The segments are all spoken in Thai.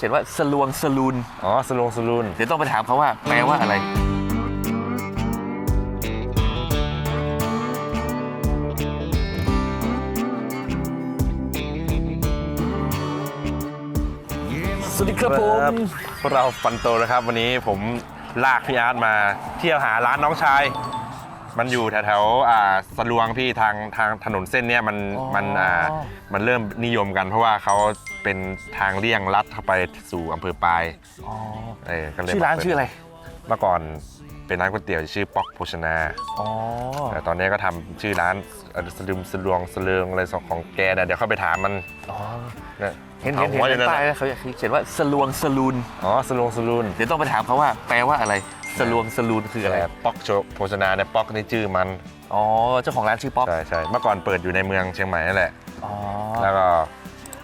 เขียนว่าสลวงสลูน อ๋อสลงสลูน เดี๋ยวต้องไปถามเขาว่าแปลว่าอะไร สวัสดีครับผม พวกเราฟันโตนะครับ วันนี้ผมลากพี่อาร์ตมาเที่ยวหาร้านน้องชาย มันอยู่แถวๆอ่าสลวงพี่ทางทางถนนเส้นเนี้ยมันอ๋อ มันอ่ามันเริ่มนิยมกัน เพราะว่าเขาเป็นทางเลี่ยงลัดเข้าไปสู่อำเภอปลายอ๋อเออก็เลยชื่อร้านมเปิดชื่ออะไร เมื่อก่อน เป็นร้านก๋วยเตี๋ยวชื่อป๊อกโภชนาอ๋อ แต่ตอนนี้ก็ทำชื่อร้านเอ่อสลืมสลวงสเลืองอะไรของแกนะเดี๋ยวเข้าไปถามมันอ๋อเนี่ยเห็นเห็นอาเห็นหัวอยู่ในนั่นป้ายน่ะนะเขาเขียนว่าสลวงสลูน อ๋อสลวงสลูนเดี๋ยวต้องไปถามเขาว่าแปลว่าอะไรสลวงสลูนคืออะไร แต่ป๊อกโชโภชนาเนี่ยป๊อกนี่ชื่อมันอ๋อ เจ้าของร้านชื่อป๊อก ใช่ใช่เมื่อก่อนเปิดอยู่ในเมืองเชียงใหม่นั่นแหละ อ๋อ แล้วก็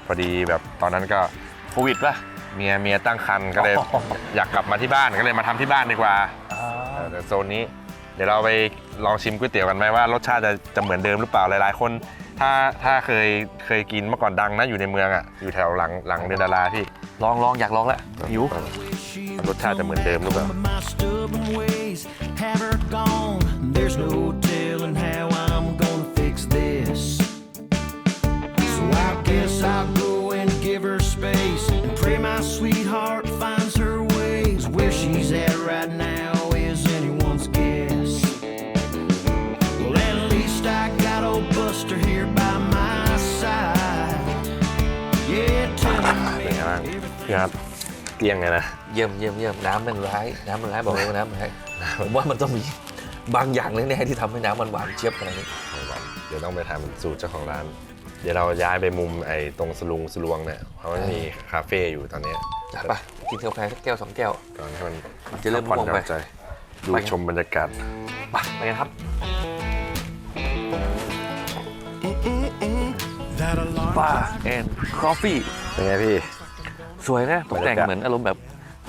พอดีแบบตอนนั้นก็โควิดป่ะ เมียเมียตั้งครรภ์ก็เลยอ๋อ อยากกลับมาที่บ้านก็เลยมาทำที่บ้านดีกว่า อ่าเออ แต่โซนนี้เดี๋ยวเราไปลองชิมก๋วยเตี๋ยวกันไหมว่ารสชาติจะจะเหมือนเดิมหรือเปล่าหลายๆ คน ถ้าถ้าเคยเคยกินเมื่อก่อนดังนะอยู่ในเมืองอะอยู่แถวหลังหลังเดือนดาราพี่ลองลองอยากลองแล้วหิวรสชาติจะเหมือนเดิมหรือเปล่า Some of my stubborn ways have her gone. There's no telling how I'm gonna fix this. So I guess I'll go and give her space and pray my sweetheart างพี่อาร์ตเกลี้ยงเลยนะ เยี่ยมเยี่ยมเยี่ยมน้ำมันร้ายน้ำมันร้ายบอกเลยว่าน้ำมันร้ายผมว่ามันต้องมีบางอย่างแน่ๆที่ทำให้น้ำมันหวานเจี๊ยบขนาดนี้เดี๋ยวต้องไปถามสูตรเจ้าของร้าน เดี๋ยวเราย้ายไปมุมไอ้ตรงสลุงสลวงเนี่ยเพราะมันมีคาเฟ่อยู่ตอนนี้จัดปะกินกาแฟสักแก้วสองแก้วตอนให้มันจะเริ่มพักผ่อนง่วงไปหย่อนใจดูไปครับชมบรรยากาศไปไปกันครับ that alarm. บาร์แอนด์คอฟฟี่เป็นไงพี่ สวยนะตกแต่งบรรยากาศเหมือนอารมณ์แบบ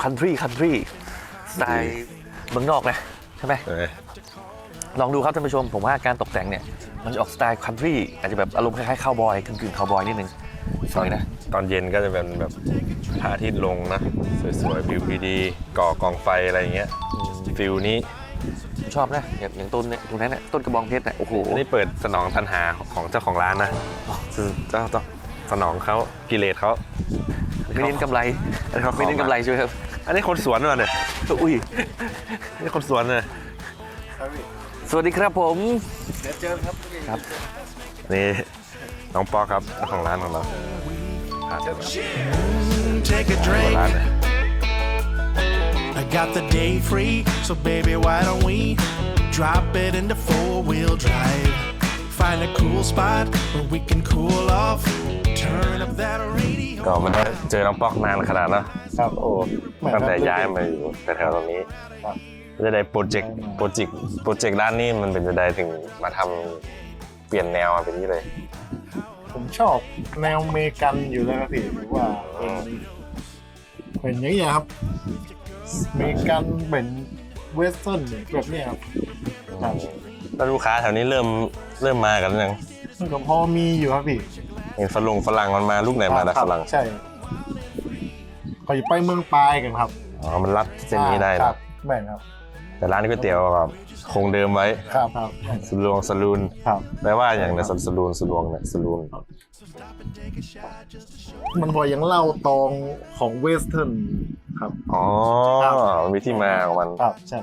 คันทรีคันทรีสไตล์เมืองนอกนะใช่ไหมเออลองดูครับท่านผู้ชม ผมว่าการตกแต่งเนี่ย มันจะออกสไตล์คันทรีอาจจะแบบอารมณ์คล้ายๆคาวบอยกึ่งๆคาวบอยนิดนึงสวยนะ ตอนเย็นก็จะเป็นแบบพระอาทิตย์ลงนะ สวยๆวิวดีๆก่อกองไฟอะไรอย่างเงี้ยฟิลนี้ผมชอบนะอย่างอย่างต้นเนี่ยตรงนั้นเนี่ยต้นกระบองเพชรเนี่ยโอ้โหอันนี้เปิดสนองทันหาของเจ้าของร้านนะคือเจ้าต้องสนองเขากิเลสเขา ไม่เน้นกำไรอันนี้เขาขอไม่เน้นกำไรใช่ไหมครับ อันนี้คนสวนมาเนี่ยอุ้ยอันนี่คนสวนเลยสวัสดีครับผมนี่น้องปอครับเจ้าของร้านของเราพาเที่ยวมา Take a ร้าน drink. เลย I got the day free, so baby, why don't we drop it into four wheel drive? Find a cool spot where we can cool off. ก็มันได้เจอน้องป๊อกนานขนาดเนอะครับโอ้ตั้งแต่ย้ายมาอยู่แถวๆตรงนี้ครับ จะได้โปรเจกต์โปรเจกต์โปรเจกต์ด้านนี้มันเป็นจะได้ถึงมาทำเปลี่ยนแนวมาเป็นนี้เลย ผมชอบแนวอเมริกันอยู่แล้วครับพี่หรือว่าเป็นเป็นอย่างนี้ยครับอเมริกันเป็นเวสเทิร์นแบบเนี้ยครับครับแล้วลูกค้าแถวนี้เริ่มเริ่มมากันหรือยังซึ่งก็พอมีอยู่ครับพี่ เห็นฝรั่งฝรั่งมันมาลูกไหนมาแต่คฝบรั่งใช่ก็อยู่ไปเมืองปลายกันครับอ๋อมันรัดเส้นนี้ได้ครันะบแม่นครับ แต่ร้านก๋วยเตี๋ยวแบบคงเดิมไว้ครับครับสลวงสลูนครับ แปลว่าอย่างในสลูนสลวงเนี่ยสลูนมันพอยังเล่าตองของเวสเทิร์นครับ อ๋อครับมันมีที่มาของมันครับใช่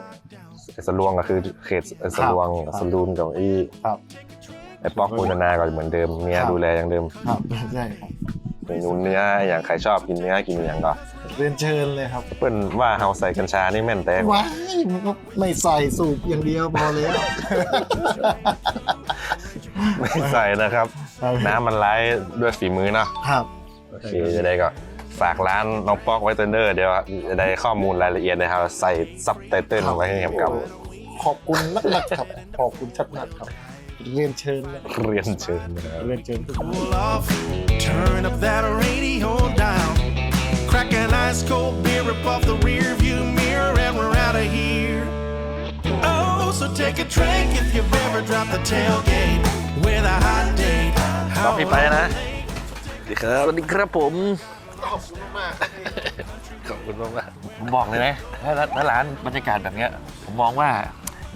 ไอ้สลวงก็คือเขตไอ้สลวงครับสลูนกับไอ้ครับ ไอ้ป๊อกโภชนาก็เหมือนเดิมเมียครับดูแลอย่างเดิมครับใช่ครับเมนูเนื้ออย่างใครชอบกินเนื้อกินอย่างก็เรียนเชิญเลยครับเปิ้นว่าเฮาใส่กัญชานี่แม่นแต่ว้ายมันก็ไม่ใส่สูบอย่างเดียวพอแล้วไม่ใส่นะครับครับน้ำมันไร้ด้วยฝีมือเนาะครับโอเคจะได้ก็ฝากร้านน้องป๊อกไว้เตอร์เนอร์เดี๋ยวจะได้ข้อมูลรายละเอียดนะครับใส่ซับไตเติลไว้ให้กับกับขอบคุณนักๆครับขอบคุณชัดนักครับ เรียนเชิญนะเรียนเชิญนะครับเรียนเชิญทุกท่าน Cool off. Turn up that radio down. Crack an ice cold beer up off the rear view mirror, and we're out of here. Oh, so take a drink if you've ever dropped the tailgate with a hot date. ป๊อกพี่ไปนะ สวัสดีครับ สวัสดีครับผม ขอบคุณมากครับพี่ขอบคุณมากผมบอกเลยนะถ้าถ้าร้านบรรยากาศแบบเนี้ย ผมมองว่า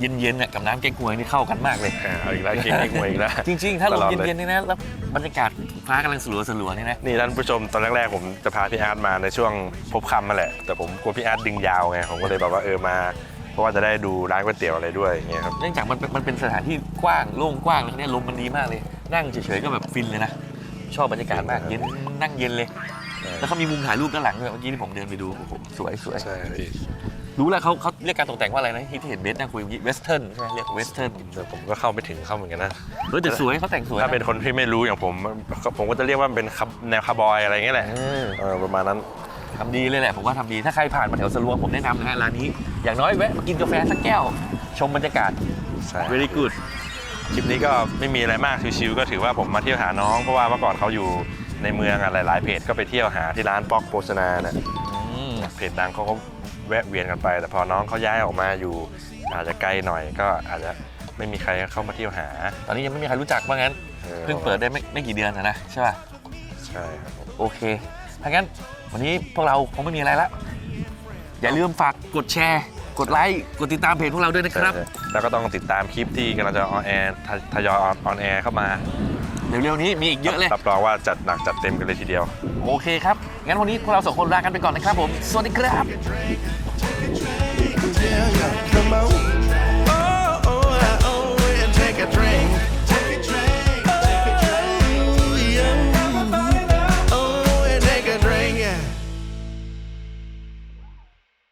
เย็นๆเนี่ยกับน้ำแกงฮวยนี่เข้ากันมากเลยๆอ่าเอาอีกแล้วเก่งเก่งมวยอีกแล้ว จริงๆ ถ้าลตมลอดเลย เย็นๆนี่นะแล้วบรรยากาศฟ้ากำลังสลัวสลัวๆนี่นะนี่ท่านผู้ชมตอนแรกๆผมจะพาพี่อาร์ตมาในช่วงพบคำมาแหละ แต่ผมกลัวพี่อาร์ตดึงยาวไงผมก็เลยแบบว่าเออมา เพราะว่าจะได้ดูร้านก๋วยเตี๋ยวอะไรด้วยอย่างเงี้ยครับ เนื่องจากมันเป็นมันเป็นสถานที่กว้างโล่งกว้างแล้วเนี่ยลมมันดีมากเลย นั่งเฉยๆก็แบบฟินเลยนะ ชอบบรรยากาศมากเย็นนั่งเย็นเลย แล้วเขามีมุมถ่ายรูปด้านหลังด้วยเมื่อกี้ที่ผมเดินไปดูโอ้โหสวยสวยใช่พี่รู้แล้วเขาเขาเรียกการตกแต่งว่าอะไรนะที่ที่เห็นเบสนั่งคุยเมื่อกี้เวสเทิร์นใช่ไหมเรียกเวสเทิร์นแต่ผมก็เข้าไม่ถึงเข้าเหมือนกันนะเฮ้ยแต่สวยเขาแต่งสวยะถ้าเป็นคนที่ไม่รู้อย่างผม ผมก็จะเรียกว่ามันเป็นคับแนวคาร์บอยอะไรอย่างเงี้ยแหละเออเออประมาณนั้นทำดีเลยแหละผมว่าทำดีถ้าใครผ่านมาแถวสลวงผมแนะนำนะฮะร้านนี้อย่างน้อยแวะมากินกาแฟสักแก้ว ชมบรรยากาศใช่ very good คลิปนี้ก็ไม่มีอะไรมากชิวๆก็ถือว่าผมมาเที่ยวหาน้องเพราะว่าเมื่อก่อนเขาอยู่ ในเมืองอะหลาย ๆ เพจก็ไปเที่ยวหาที่ร้านป๊อกโภชนานะอืมเพจดังเขาก็แวะเวียนกันไป แต่พอน้องเขาย้ายออกมาอยู่ อาจจะไกลหน่อยก็อาจจะไม่มีใครเข้ามาเที่ยวหาตอนนี้ยังไม่มีใครรู้จักว่างั้น ออเพิ่งเปิดได้ไม่ไม่กี่เดือนนะนะใช่ป่ะ ใช่ครับผมโอเคถ้างั้นวันนี้พวกเราคงไม่มีอะไรละ อย่าลืมฝากกดแชร์ กดไลค์ กดติดตามเพจพวกเราด้วยนะครับ ใช่แล้วก็ต้องติดตามคลิปที่กำลังจะออนแอร์ทยอยออนแอร์เข้ามา เร็วๆนี้มีอีกเยอะเลย รับรองว่าจัดหนักจัดเต็มกันเลยทีเดียว โอเคครับ งั้นวันนี้พวกเราสองคนลากันไปก่อนนะครับผม สวัสดีครับ Yeah, yeah, come on